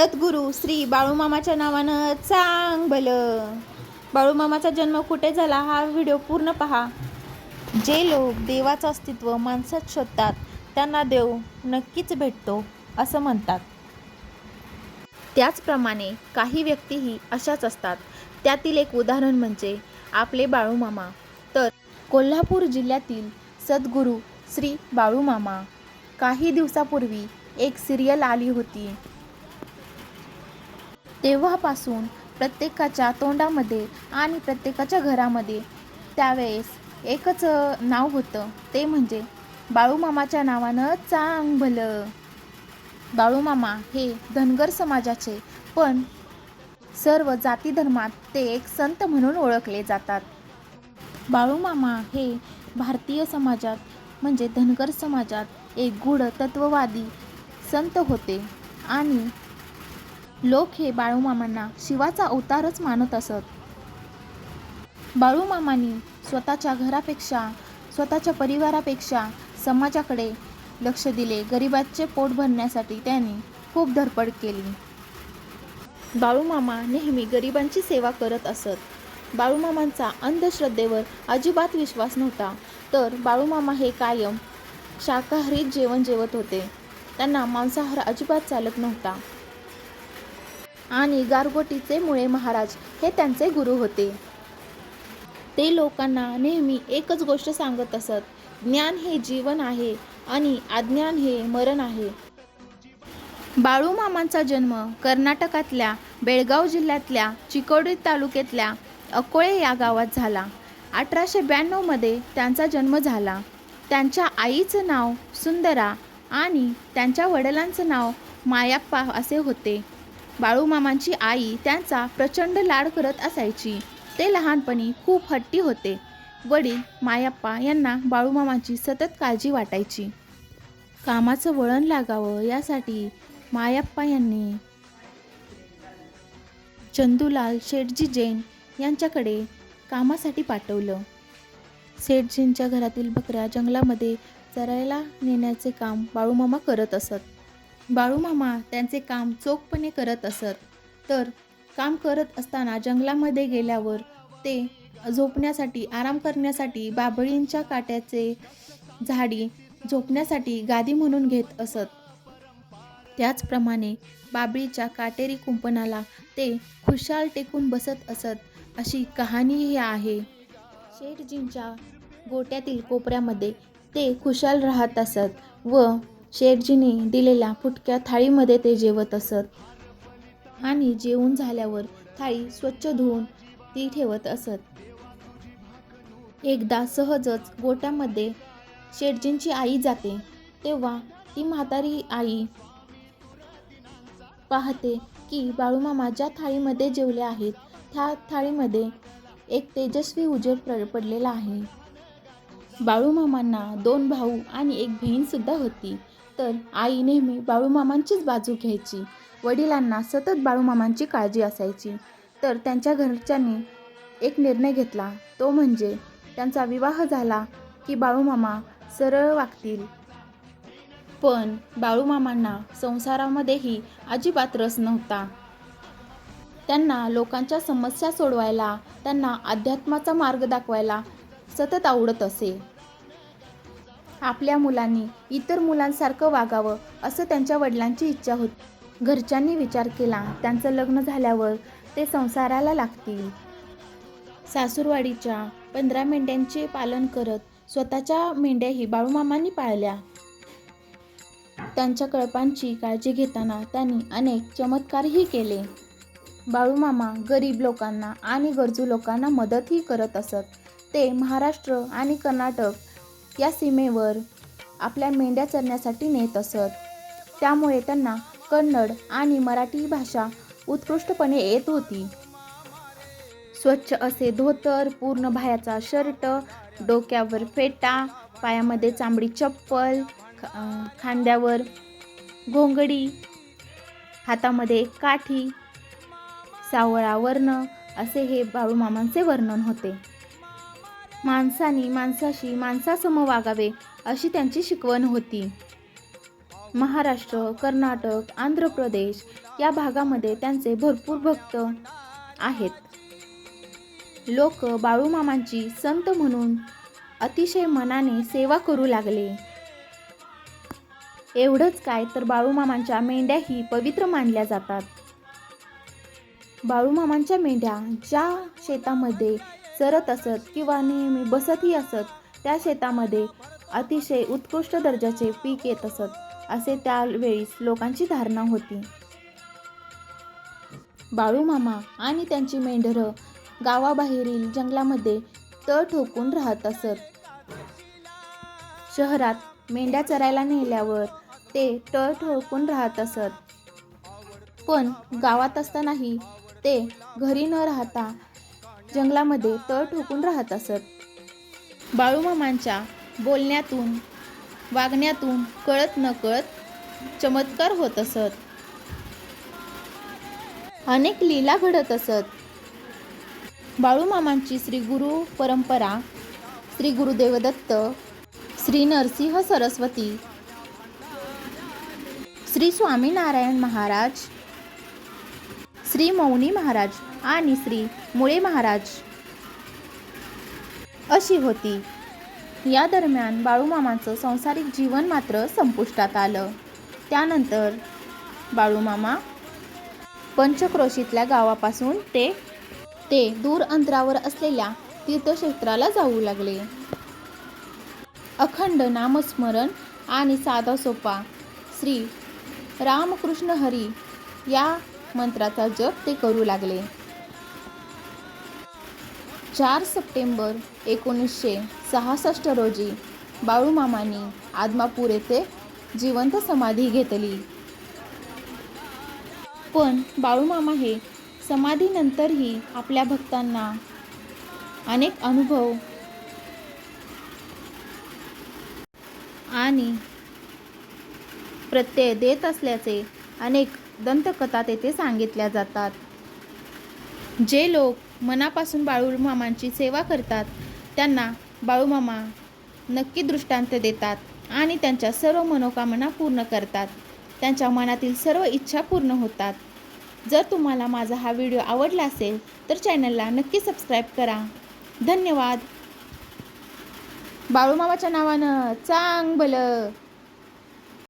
सद्गुरू श्री बाळूमामाच्या नावानं चांग भलं बाळूमामाचा जन्म कुठे झाला हा व्हिडिओ पूर्ण पहा. जे लोक देवाचं अस्तित्व माणसात शोधतात त्यांना देव नक्कीच भेटतो असं म्हणतात. त्याचप्रमाणे काही व्यक्तीही अशाच असतात. त्यातील एक उदाहरण म्हणजे आपले बाळूमामा. तर कोल्हापूर जिल्ह्यातील सद्गुरू श्री बाळूमामा. काही दिवसापूर्वी एक सिरियल आली होती. तेव्हापासून प्रत्येकाच्या तोंडामध्ये आणि प्रत्येकाच्या घरामध्ये त्यावेळेस एकच नाव होतं. ते म्हणजे बाळूमामाच्या नावानं चांग भलं बाळूमामा हे धनगर समाजाचे पण सर्व जाती धर्मात ते एक संत म्हणून ओळखले जातात. बाळूमामा हे भारतीय समाजात म्हणजे धनगर समाजात एक गूढ तत्ववादी संत होते. आणि लोक हे बाळूमामांना शिवाचा अवतारच मानत असत. बाळूमामांनी स्वतःच्या घरापेक्षा स्वतःच्या परिवारापेक्षा समाजाकडे लक्ष दिले. गरिबाचे पोट भरण्यासाठी त्यांनी खूप धडपड केली. बाळूमामा नेहमी गरिबांची सेवा करत असत. बाळूमामांचा अंधश्रद्धेवर अजिबात विश्वास नव्हता. तर बाळूमामा हे कायम शाकाहारीच जेवण जेवत होते. त्यांना मांसाहार अजिबात चालत नव्हता. आणि गारगोटीचे मुळे महाराज हे त्यांचे गुरु होते. ते लोकांना नेहमी एकच गोष्ट सांगत असत ज्ञान हे जीवन आहे आणि अज्ञान हे मरण आहे. बाळूमामांचा जन्म कर्नाटकातल्या बेळगाव जिल्ह्यातल्या चिकोडी तालुक्यातल्या अकोळे या गावात झाला. अठराशे ब्याण्णवमध्ये त्यांचा जन्म झाला. त्यांच्या आईचं नाव सुंदरा आणि त्यांच्या वडिलांचं नाव मायाप्पा असे होते. बाळूमामांची आई त्यांचा प्रचंड लाड करत असायची. ते लहानपणी खूप हट्टी होते. वडील मायाप्पा यांना बाळूमामांची सतत काळजी वाटायची. कामाचं वळण लागावं यासाठी मायाप्पा यांनी चंदूलाल शेठजी जैन यांच्याकडे कामासाठी पाठवलं. सेठजींच्या घरातील बकऱ्या जंगलामध्ये चरायला नेण्याचे काम बाळूमामा करत असत. बाळूमामा त्यांचे काम चोखपणे करत असत. तर काम करत असताना जंगलामध्ये गेल्यावर ते झोपण्यासाठी आराम करण्यासाठी बाबळींच्या काट्याचे झाडी झोपण्यासाठी गादी म्हणून घेत असत. त्याचप्रमाणे बाबळीच्या काटेरी कुंपणाला ते खुशाल टेकून बसत असत अशी कहाणीही आहे. शेठजींच्या गोट्यातील कोपऱ्यामध्ये ते खुशाल राहत असत व शेठजीने दिलेल्या फुटक्या थाळीमध्ये ते जेवत असत. आणि जेवून झाल्यावर थाळी स्वच्छ धुवून ती ठेवत असत. एकदा सहजच गोट्यामध्ये शेठजींची आई जाते तेव्हा ती म्हातारी आई पाहते की बाळूमामा ज्या थाळीमध्ये जेवले आहेत त्या थाळीमध्ये एक तेजस्वी उजेड प्र पडलेला आहे. बाळूमामांना दोन भाऊ आणि एक बहीणसुद्धा होती. तर आई नेहमी बाळूमामांचीच बाजू घ्यायची. वडिलांना सतत बाळूमामांची काळजी असायची. तर त्यांच्या घरच्यांनी एक निर्णय घेतला. तो म्हणजे त्यांचा विवाह झाला की बाळूमामा सरळ वागतील. पण बाळूमामांना संसारामध्येही अजिबात रस नव्हता. त्यांना लोकांच्या समस्या सोडवायला त्यांना अध्यात्माचा मार्ग दाखवायला सतत आवडत असे. आपल्या मुलांनी इतर मुलांसारखं वागावं असं त्यांच्या वडिलांची इच्छा होती. घरच्यांनी विचार केला. त्यांचं लग्न झाल्यावर ते संसाराला लागतील. सासूरवाडीच्या पंधरा मेंढ्यांचे पालन करत स्वतःच्या मेंढ्याही बाळूमामांनी पाळल्या. त्यांच्या कळपांची काळजी घेताना त्यांनी अनेक चमत्कारही केले. बाळूमामा गरीब लोकांना आणि गरजू लोकांना मदतही करत असत. ते महाराष्ट्र आणि कर्नाटक या सीमेवर आपल्या मेंढ्या चरण्यासाठी नेत असत. त्यामुळे त्यांना कन्नड आणि मराठी भाषा उत्कृष्टपणे येत होती. स्वच्छ असे धोतर पूर्ण भायाचा शर्ट डोक्यावर फेटा पायामध्ये चांबडी चप्पल खांद्यावर घोंगडी हातामध्ये काठी सावळा वर्ण असे हे बाळूमामांचे वर्णन होते. माणसाने माणसाशी माणसासम वागावे अशी त्यांची शिकवण होती. महाराष्ट्र कर्नाटक आंध्र प्रदेश या भागामध्ये त्यांचे भरपूर भक्त आहेत. लोक बाळूमामांची संत म्हणून अतिशय मनाने सेवा करू लागले. एवढंच काय तर बाळूमामांच्या मेंढ्याही पवित्र मानल्या जातात. बाळूमामांच्या मेंढ्या ज्या शेतामध्ये चरत असत किंवा नेहमी बसतही असत त्या शेतामध्ये अतिशय उत्कृष्ट दर्जाचे पीक येत असत असे त्यावेळीस लोकांची धारणा होती. बाळूमामा आणि त्यांची मेंढरं गावाबाहेरील जंगलामध्ये तळ ठोकून राहत असत. शहरात मेंढ्या चरायला नेल्यावर ते तळ ठोकून राहत असत. पण गावात असतानाही ते घरी न राहता जंगलामध्ये तळ ठोकून राहत असत. बाळूमामांच्या बोलण्यातून वागण्यातून कळत नकळत चमत्कार होत असत. अनेक लीला घडत असत. बाळूमामांची श्री गुरु परंपरा श्री गुरुदेवदत्त श्री नरसिंह सरस्वती श्री स्वामीनारायण महाराज श्री मौनी महाराज आणि श्री मुळे महाराज. अशी होती. या दरम्यान बाळूमामाचं सांसारिक जीवन मात्र संपुष्टात आलं. त्यानंतर बाळूमामा पंचक्रोशीतल्या गावापासून ते ते दूर अंतरावर असलेल्या तीर्थक्षेत्राला जाऊ लागले. अखंड नामस्मरण आणि साधा सोपा श्री रामकृष्ण हरी या मंत्राचा जप ते करू लागले. चार सप्टेंबर एकोणीसशे सहासष्ट रोजी बाळूमामांनी आदमापूर येथे जिवंत समाधी घेतली. पण बाळूमामा हे समाधीनंतरही आपल्या भक्तांना अनेक अनुभव आणि प्रत्यय देत असल्याचे अनेक दंतकथा तेथे सांगितल्या जातात. जे लोक मनापासून बाळूमामांची सेवा करतात त्यांना बाळूमामा नक्की दृष्टांत देतात आणि त्यांच्या सर्व मनोकामना पूर्ण करतात. त्यांच्या मनातील सर्व इच्छा पूर्ण होतात. जर तुम्हाला माझा हा व्हिडिओ आवडला असेल तर चॅनलला नक्की सबस्क्राईब करा. धन्यवाद. बाळूमामाच्या नावानं चांग भलं